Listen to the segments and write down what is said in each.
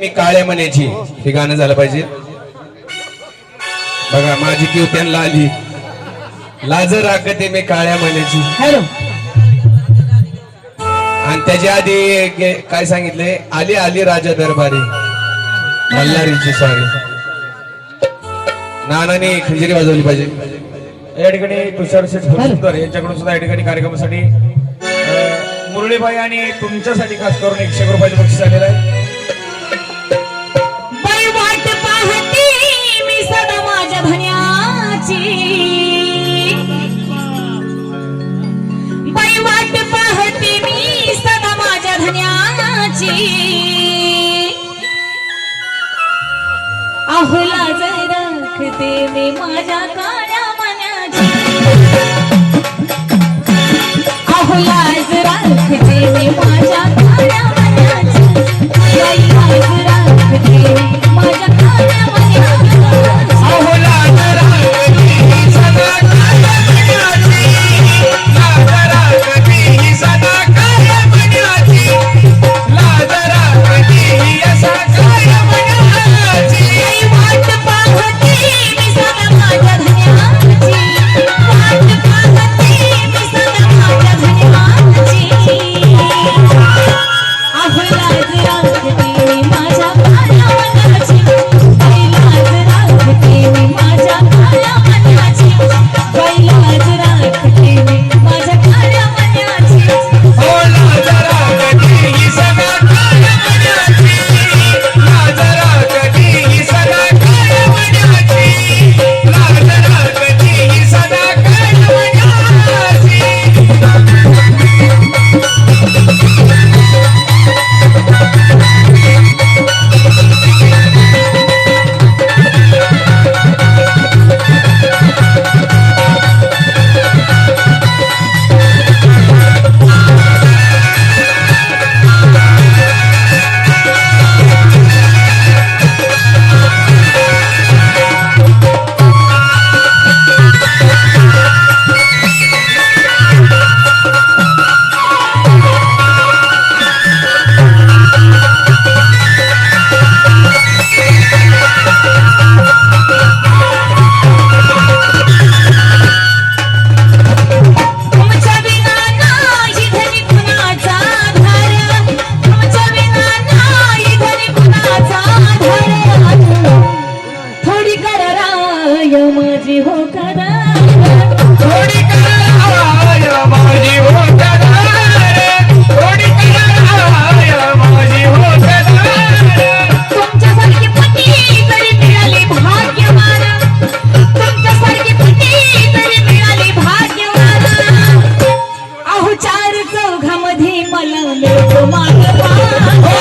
मी काळे म्हणायची हे गाणं झालं पाहिजे. बघा माझी किव त्यांना आली. लाज राखते मी काळ्या म्हणायची आणि त्याच्या आधी काय सांगितले? आली आली राजा दरबारी. मल्हारीची सॉरी. नानाने खिजरी वाजवली पाहिजे. या ठिकाणी तुषार शेठ सुंदर यांच्याकडून सुद्धा या ठिकाणी कार्यक्रमासाठी मुरळीबाई आणि तुमच्यासाठी खास करून एकशे रुपयाचे बक्षीस आलेलं आहे. देवे माझ्या काळ्या मनाची. अहो लाज राख माझ्या चौघामध्ये मलवले तुम्हाला. हो,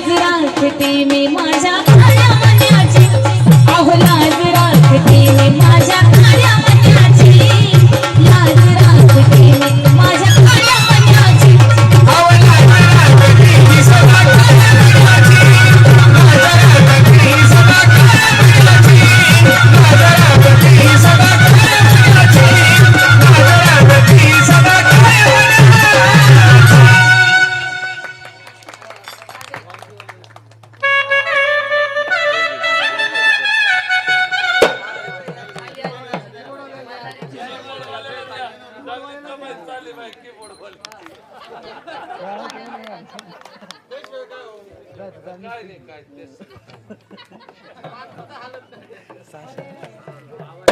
लाज राखते मी माझ्या खाण्याची अहो लाज राखते मी माझ्या काय काय